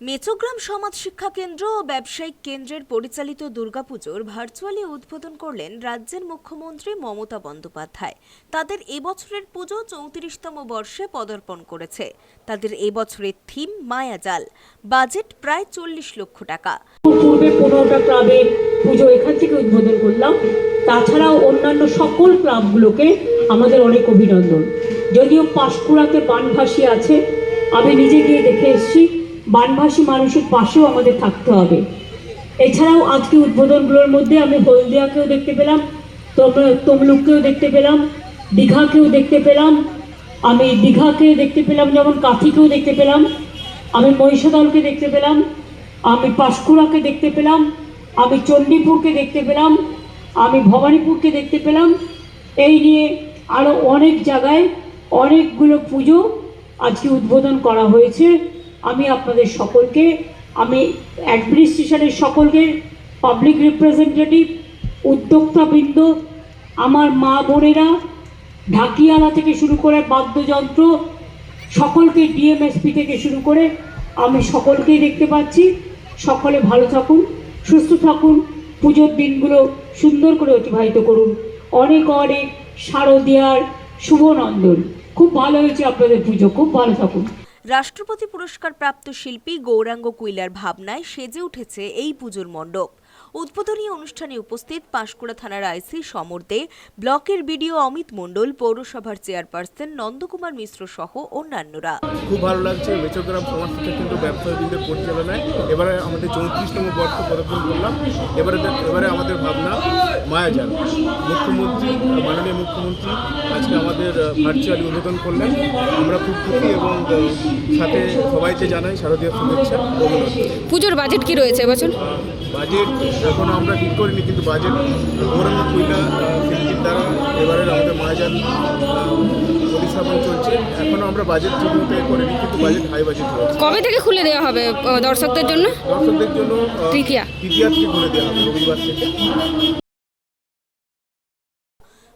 মেচোগ্রাম সমাজ শিক্ষা কেন্দ্র ও ব্যবসায়িক কেন্দ্রের পরিচালিত দুর্গাপুজোর ভার্চুয়ালি উদ্বোধন করলেন রাজ্যের মুখ্যমন্ত্রী মমতা বন্দ্যোপাধ্যায়। তাদের এবছরের পুজো চৌত্রিশতম বর্ষে পদার্পণ করেছে। তাদের এবছরের থিম মায়াজাল বাজেট প্রায় চল্লিশ লক্ষ টাকা। পূর্বে পুজো এখান থেকে উদ্বোধন করলাম। তাছাড়াও অন্যান্য সকল ক্লাবগুলোকে আমাদের অনেক অভিনন্দন। যদিও পাঁশকুড়াতে বানভাসী আছে, আমি নিজে গিয়ে দেখে এসেছি। বানভাসী মানুষের পাশেও আমাদের থাকতে হবে। এছাড়াও আজকে উদ্বোধনগুলোর মধ্যে আমি হলদিয়াকেও দেখতে পেলাম তম- তমলুককেও দেখতে পেলাম, দীঘাকেও দেখতে পেলাম, আমি দীঘাকে দেখতে পেলাম, যেমন কাঁথিকেও দেখতে পেলাম, আমি মহিষাদলকে দেখতে পেলাম, আমি পাঁশকুড়াকে দেখতে পেলাম, আমি চণ্ডীপুরকে দেখতে পেলাম, আমি ভবানীপুরকে দেখতে পেলাম। এই নিয়ে আরও অনেক জায়গায় অনেকগুলো পুজো আজকে উদ্বোধন করা হয়েছে। আমি আপনাদের সকলকে, আমি অ্যাডমিনিস্ট্রেশনের সকলকে, পাবলিক রিপ্রেজেন্টেটিভ, উদ্যোক্তাবৃন্দ, আমার মা বোনেরা, ঢাকিয়ালা থেকে শুরু করে বাদ্যযন্ত্র, সকলকে ডিএমএসপি থেকে শুরু করে আমি সকলকেই দেখতে পাচ্ছি। সকলে ভালো থাকুন, সুস্থ থাকুন, পুজোর দিনগুলো সুন্দর করে অতিবাহিত করুন। অনেক অনেক শারদীয়ার শুভনন্দন খুব ভালো হয়েছে আপনাদের পুজো, খুব ভালো থাকুন। রাষ্ট্রপতি পুরস্কার প্রাপ্ত শিল্পী গৌরাঙ্গ কুইলার ভাবনায় সেজে উঠেছে এই পুজোর মণ্ডপ। উদ্বোধনী অনুষ্ঠানে উপস্থিত পাঁশকুড়া থানার আইসি সমর দে ব্লকের বিডিও অমিত মণ্ডল, পৌরসভার চেয়ারপারসন নন্দকুমার মিশ্র সহ অন্যান্যরা। খুব ভালো লাগছে, মেচোগ্রাম সমাজ ব্যবসায়ীদের পরিচালনায় এবারে আমাদের চৌত্রিশতম বর্ষ করলাম। এবারে এবারে আমাদের ভাবনা মায়াজাল মুখ্যমন্ত্রী মাননীয় মুখ্যমন্ত্রী আজকে আমাদের ভার্চুয়ালি উদ্বোধন করলেন। আমরা খুব খুশি এবং সাথে সবাইকে জানাই শারদীয় শুভেচ্ছা পুজোর বাজেট কি রয়েছে এবছর? বাজেট এখনও আমরা ঠিক করিনি কিন্তু বাজেট গৌরাঙ্গ কুইলা শিল্পীর দ্বারা এবারের আমাদের মায়াজাল পরিস্থাপন চলছে। এখনও আমরা বাজেট ঠিক মতো করিনি কিন্তু বাজেট হাই বাজেট রয়েছে। কবে থেকে খুলে দেওয়া হবে দর্শকদের জন্য? দর্শকদের জন্য তৃতীয়া। তৃতীয়া থেকে খুলে দেওয়া হবে রবিবার থেকে।